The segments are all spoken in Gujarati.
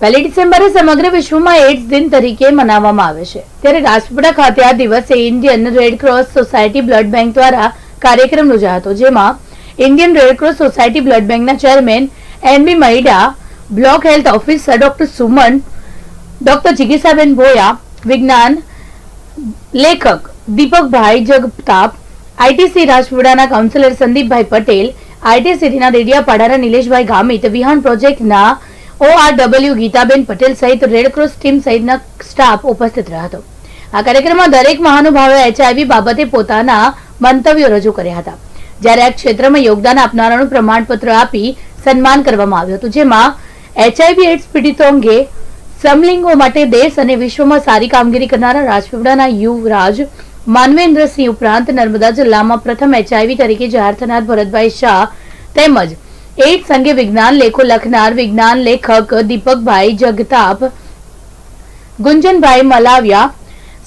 પહેલી ડિસેમ્બરે સમગ્ર વિશ્વમાં એડ્સ દિન તરીકે મનાવવામાં આવે છે. ત્યારે રાજપીપળા ખાતે આ દિવસે Indian Red Society Blood Bank દ્વારા કાર્યક્રમ યોજાયો હતો, જેમાં ઇન્ડિયન રેડ સોસાયટી બ્લડ બેંકના chairman NB Mahida, block health officer doctor Suman, doctor જિગીસાબેન Bhoya, વિજ્ઞાન લેખક દીપકભાઈ જગતાપ, આઈટીસી રાજપીપળાના કાઉન્સિલર સંદીપભાઈ પટેલ, આઈટીસીટીના દેડિયાપાડાના નિલેશભાઈ ગામિત વિહાન પ્રોજેક્ટના ઓઆરડબલ્યુ ગીતાબેન પટેલ સહિત રેડક્રોસ ટીમ સહિતના સ્ટાફ ઉપસ્થિત રહ્યા હતો. આ કાર્યક્રમમાં દરેક મહાનુભાવે એચઆઈવી બાબતે પોતાના મંતવ્યો રજૂ કર્યા હતા. જ્યારે આ ક્ષેત્રમાં યોગદાન આપનારાનું પ્રમાણપત્ર આપી સન્માન કરવામાં આવ્યું હતું, જેમાં એચઆઈવી એડ્સ પીડિતો અંગે સમલિંગો માટે દેશ અને વિશ્વમાં સારી કામગીરી કરનારા રાજપીપળાના યુવરાજ, માનવેન્દ્રસિંહ ઉપરાંત નર્મદા જિલ્લામાં પ્રથમ એચઆઈવી તરીકે જાહેર થનાર ભરતભાઈ શાહ તેમજ એઇડ્સ અંગે વિજ્ઞાન લેખો લખનાર વિજ્ઞાન લેખક દીપકભાઈ જગતાપ, ગુંજનભાઈ મલાવિયા,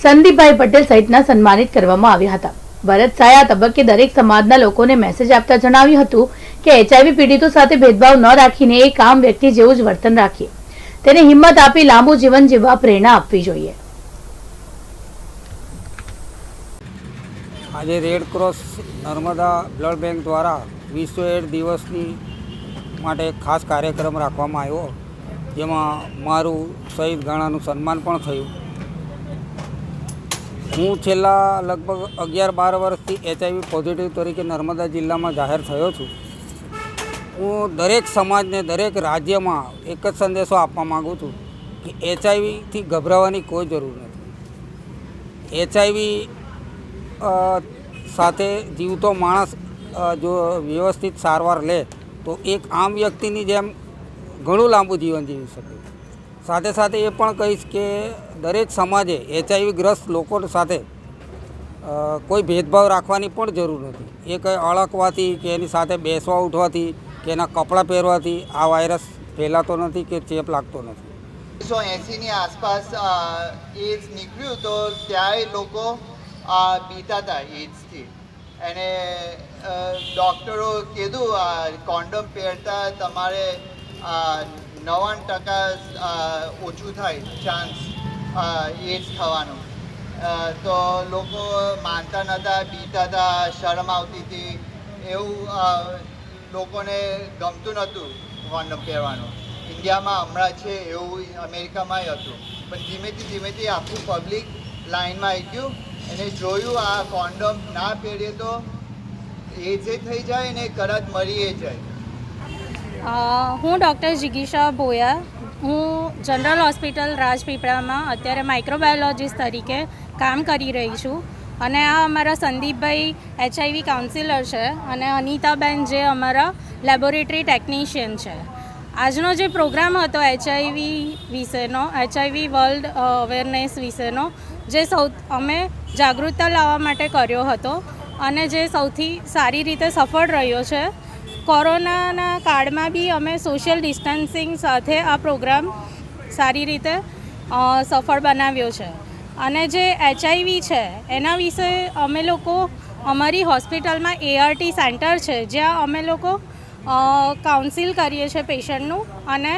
સંદીપભાઈ પટેલ સહિતના સન્માનિત કરવામાં આવ્યા હતા. ભરત સાયા તબક્કે દરેક સમાજના લોકોને મેસેજ આપતા જણાવ્યું હતું કે એચઆઈવી પીડિતો સાથે ભેદભાવ ન રાખીને એક આમ વ્યક્તિ જેવું જ વર્તન રાખીએ. તેને હિંમત આપી લાંબુ જીવન જીવવા પ્રેરણા આપવી જોઈએ. આજે રેડ નર્મદા બ્લડ બેંક દ્વારા વિશ્વ એડ દિવસની માટે ખાસ કાર્યક્રમ રાખવામાં આવ્યો, જેમાં મારું શહીદ ગાણાનું સન્માન પણ થયું. હું છેલ્લા લગભગ અગિયાર બાર વર્ષથી એચઆઈવી પોઝિટિવ તરીકે નર્મદા જિલ્લામાં જાહેર થયો છું. હું દરેક સમાજને, દરેક રાજ્યમાં એક જ સંદેશો આપવા માગું છું કે એચઆઈવીથી ગભરાવાની કોઈ જરૂર નથી. એચઆઈવી સાથે જીવતો માણસ જો વ્યવસ્થિત સારવાર લે તો એક આમ વ્યક્તિની જેમ ઘણું લાંબુ જીવન જીવી શકે. સાથે સાથે એ પણ કહીશ કે દરેક સમાજે એચઆઈવી ગ્રસ્ત લોકો સાથે કોઈ ભેદભાવ રાખવાની પણ જરૂર નથી. એ કંઈ અળકવાથી કે એની સાથે બેસવા ઉઠવાથી કે એના કપડાં પહેરવાથી આ વાયરસ ફેલાતો નથી કે ચેપ લાગતો નથી. ઓગણીસો એંસીની આસપાસ એડ્સ નીકળ્યું તો ત્યારે લોકો બીતા હતા એડ્સથી અને ડૉક્ટરો કીધું, આ કોન્ડમ પહેરતા તમારે નવ્વાણું ટકા ઓછું થાય ચાન્સ એડ્સ થવાનું. તો લોકો માનતા નહોતા બીતા હતા, શરમ આવતી હતી. એવું લોકોને ગમતું નહોતું કોન્ડમ પહેરવાનું. ઇન્ડિયામાં હમણાં છે એવું અમેરિકામાંય હતું. પણ ધીમેથી ધીમેથી આખું પબ્લિક લાઇનમાં આવી ગયું. અને જોયું, આ કોન્ડમ ના પહેરીએ તો હું ડૉક્ટર જિગીશા ભોયા. હું જનરલ હોસ્પિટલ રાજપીપળામાં અત્યારે માઇક્રોબાયોલોજીસ્ટ તરીકે કામ કરી રહી છું. અને આ અમારા સંદીપભાઈ એચઆઈવી કાઉન્સિલર છે અને અનિતાબેન જે અમારા લેબોરેટરી ટેકનિશિયન છે. આજનો જે પ્રોગ્રામ હતો એચઆઈવી વિશેનો, એચઆઈવી વર્લ્ડ અવેરનેસ વિશેનો, જે સૌ, અમે જાગૃતતા લાવવા માટે કર્યો હતો. અને જે સૌથી સારી રીતે સફળ રહ્યો છે. કોરોનાના કાળમાં બી અમે સોશિયલ ડિસ્ટન્સિંગ સાથે આ પ્રોગ્રામ સારી રીતે સફળ બનાવ્યો છે. અને જે એચઆઈવી છે, એના વિશે અમે લોકો અમારી હોસ્પિટલમાં એઆરટી સેન્ટર છે, જ્યાં અમે લોકો કાઉન્સિલ કરીએ છીએ પેશન્ટનું અને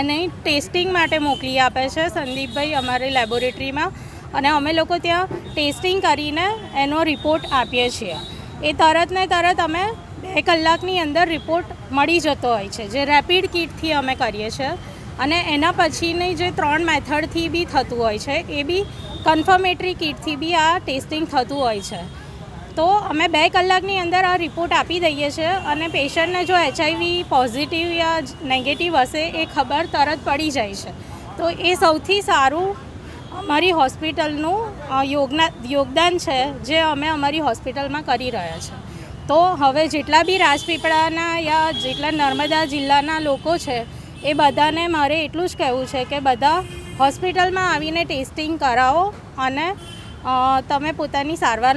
એને ટેસ્ટિંગ માટે મોકલી આપે છે. સંદીપભાઈ અમારી લેબોરેટરીમાં અને અમે લોકો ત્યાં ટેસ્ટિંગ કરીને એનો રિપોર્ટ આપીએ છીએ. એ તરત ને તરત અમે બે કલાકની અંદર રિપોર્ટ મળી જતો હોય છે, જે રેપિડ કિટથી અમે કરીએ છીએ. અને એના પછીની જે ત્રણ મેથડથી બી થતું હોય છે, એ બી કન્ફર્મેટરી કિટથી બી આ ટેસ્ટિંગ થતું હોય છે. તો અમે બે કલાકની અંદર આ રિપોર્ટ આપી દઈએ છીએ અને પેશન્ટને જો એચઆઈવી પોઝિટિવ યા નેગેટિવ હશે, એ ખબર તરત પડી જાય છે. તો એ સૌથી સારું અમારી હોસ્પિટલનું યોગના, યોગદાન છે, જે અમે અમારી હોસ્પિટલમાં કરી રહ્યા છે. તો હવે જેટલા બી રાજપીપળાના યા જેટલા નર્મદા જિલ્લાના લોકો છે, એ બધાને મારે એટલું જ કહેવું છે કે બધા હોસ્પિટલમાં આવીને ટેસ્ટિંગ કરાવો અને તમે પોતાની સારવાર